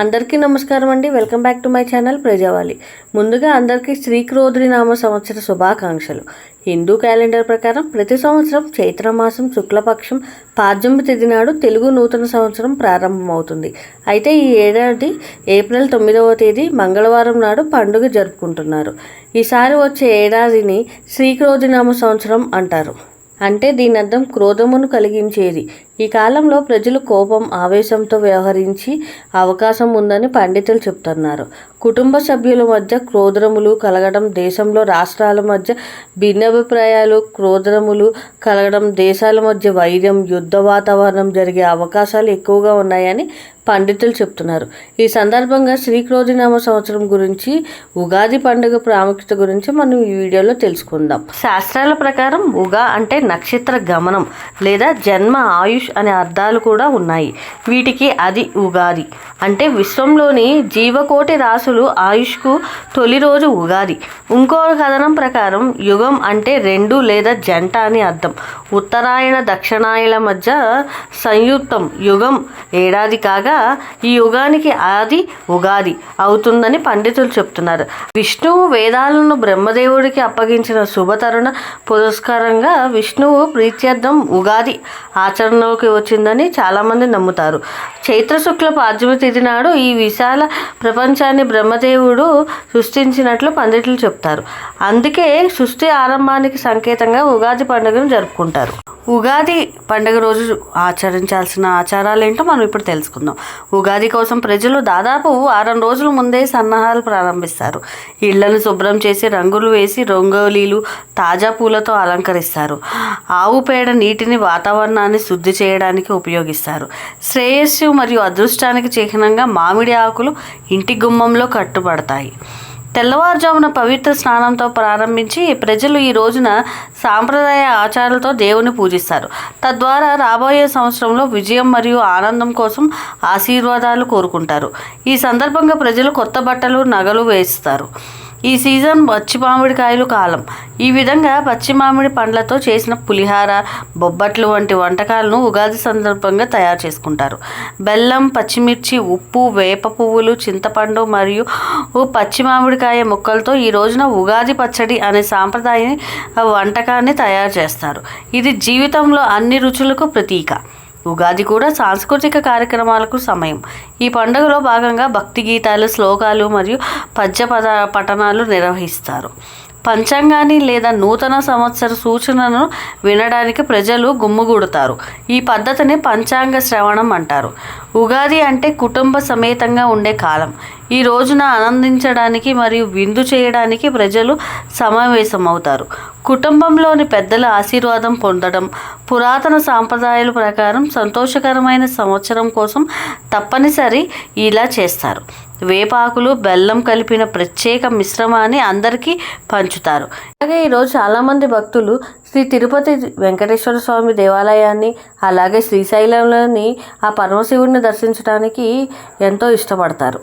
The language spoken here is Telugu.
అందరికీ నమస్కారం అండి. Welcome back to my channel Prajavali. ముందుగా అందరికీ శ్రీక్రోధుని నామ సంవత్సర శుభాకాంక్షలు. హిందూ క్యాలెండర్ ప్రకారం ప్రతి సంవత్సరం చైత్రమాసం శుక్లపక్షం పాడ్యమి తేదీ నాడు తెలుగు నూతన సంవత్సరం ప్రారంభమవుతుంది. అయితే ఈ ఏడాది ఏప్రిల్ తొమ్మిదవ తేదీ మంగళవారం నాడు పండుగ జరుపుకుంటున్నారు. ఈసారి వచ్చే ఏడాదిని శ్రీక్రోధినామ సంవత్సరం అంటారు. అంటే దీని అర్థం క్రోధమును కలిగించేది. ఈ కాలంలో ప్రజలు కోపం ఆవేశంతో వ్యవహరించి అవకాశం ఉందని పండితులు చెప్తున్నారు. కుటుంబ సభ్యుల మధ్య క్రోధములు కలగడం దేశంలో రాష్ట్రాల మధ్య భిన్నాభిప్రాయాలు క్రోధములు కలగడం దేశాల మధ్య వైద్యం యుద్ధ వాతావరణం జరిగే అవకాశాలు ఎక్కువగా ఉన్నాయని పండితులు చెప్తున్నారు. ఈ సందర్భంగా శ్రీక్రోధినామ సంవత్సరం గురించి ఉగాది పండుగ ప్రాముఖ్యత గురించి మనం ఈ వీడియోలో తెలుసుకుందాం. శాస్త్రాల ప్రకారం ఉగా అంటే నక్షత్ర గమనం లేదా జన్మ ఆయుష్ అనే అర్థాలు కూడా ఉన్నాయి. వీటికి అది ఉగాది. అంటే విశ్వంలోని జీవకోటి రాసులు ఆయుష్కు తొలి రోజు ఉగాది. ఇంకో కథనం ప్రకారం యుగం అంటే రెండు లేదా జంట అని అర్థం. ఉత్తరాయణ దక్షిణాయన మధ్య సంయుక్తం యుగం. ఏడాది కాగా ఈ యుగానికి ఆది ఉగాది అవుతుందని పండితులు చెప్తున్నారు. విష్ణువు వేదాలను బ్రహ్మదేవుడికి అప్పగించిన శుభతరుణ పురస్కారంగా విష్ణువు ప్రీత్యర్థం ఉగాది ఆచరణలోకి వచ్చిందని చాలామంది నమ్ముతారు. చైత్ర శుక్ల పాడ్యమి తిథి నాడు ఈ విశాల ప్రపంచాన్ని బ్రహ్మదేవుడు సృష్టించినట్లు పండితులు చెప్తారు. అందుకే సృష్టి ఆరంభానికి సంకేతంగా ఉగాది పండుగను జరుపుకుంటారు. ఉగాది పండుగ రోజు ఆచరించాల్సిన ఆచారాలు ఏంటో మనం ఇప్పుడు తెలుసుకుందాం. ఉగాది కోసం ప్రజలు దాదాపు వారం రోజుల ముందే సన్నాహాలు ప్రారంభిస్తారు. ఇళ్ళను శుభ్రం చేసి రంగులు వేసి రంగోలీలు తాజా పూలతో అలంకరిస్తారు. ఆవు పేడ నీటిని వాతావరణాన్ని శుద్ధి చేయడానికి ఉపయోగిస్తారు. శ్రేయస్సు మరియు అదృష్టానికి చిహ్నంగా మామిడి ఆకులు ఇంటి గుమ్మంలో కట్టుబడతాయి. తెల్లవారుజామున పవిత్ర స్నానంతో ప్రారంభించి ప్రజలు ఈ రోజున సాంప్రదాయ ఆచారాలతో దేవుని పూజిస్తారు. తద్వారా రాబోయే సంవత్సరంలో విజయం మరియు ఆనందం కోసం ఆశీర్వాదాలు కోరుకుంటారు. ఈ సందర్భంగా ప్రజలు కొత్త బట్టలు నగలు వేస్తారు. ఈ సీజన్ పచ్చి మామిడికాయలు కాలం. ఈ విధంగా పచ్చి మామిడి పండ్లతో చేసిన పులిహార బొబ్బట్లు వంటి వంటకాలను ఉగాది సందర్భంగా తయారు చేసుకుంటారు. బెల్లం పచ్చిమిర్చి ఉప్పు వేప పువ్వులు చింతపండు మరియు పచ్చి మామిడికాయ ముక్కలతో ఈ రోజున ఉగాది పచ్చడి అనే సాంప్రదాయ వంటకాన్ని తయారు చేస్తారు. ఇది జీవితంలో అన్ని రుచులకు ప్రతీక. ఉగాది కూడా సాంస్కృతిక కార్యక్రమాలకు సమయం. ఈ పండుగలో భాగంగా భక్తి గీతాలు శ్లోకాలు మరియు పద్య పద పఠనాలు నిర్వహిస్తారు. పంచాంగాన్ని లేదా నూతన సంవత్సర సూచనను వినడానికి ప్రజలు గుమ్ముగూడుతారు. ఈ పద్ధతిని పంచాంగ శ్రవణం అంటారు. ఉగాది అంటే కుటుంబ సమేతంగా ఉండే కాలం. ఈ రోజున ఆనందించడానికి మరియు విందు చేయడానికి ప్రజలు సమావేశమవుతారు. కుటుంబంలోని పెద్దల ఆశీర్వాదం పొందడం పురాతన సాంప్రదాయాల ప్రకారం సంతోషకరమైన సంవత్సరం కోసం తప్పనిసరి ఇలా చేస్తారు. వేపాకులు బెల్లం కలిపిన ప్రత్యేక మిశ్రమాన్ని అందరికీ పంచుతారు. అలాగే ఈరోజు చాలామంది భక్తులు శ్రీ తిరుపతి వెంకటేశ్వర స్వామి దేవాలయాన్ని అలాగే శ్రీశైలంలోని ఆ పరమశివుడిని దర్శించడానికి ఎంతో ఇష్టపడతారు.